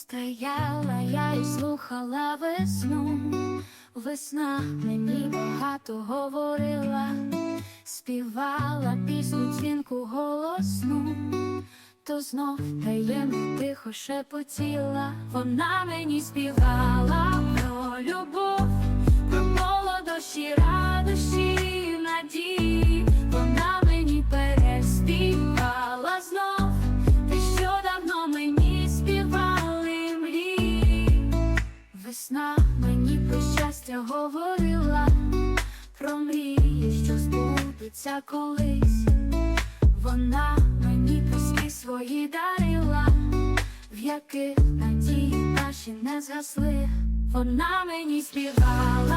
Стояла я і слухала весну, весна мені багато говорила, співала пісню дзвінку голосну, то знов таємно тихо шепотіла, вона мені співала про любов, про молодощі, радощі, надії, Весна мені про щастя говорила, про мрії, що збудуться колись. Вона мені пісні свої дарила, в яких надії наші не згасли. Вона мені співала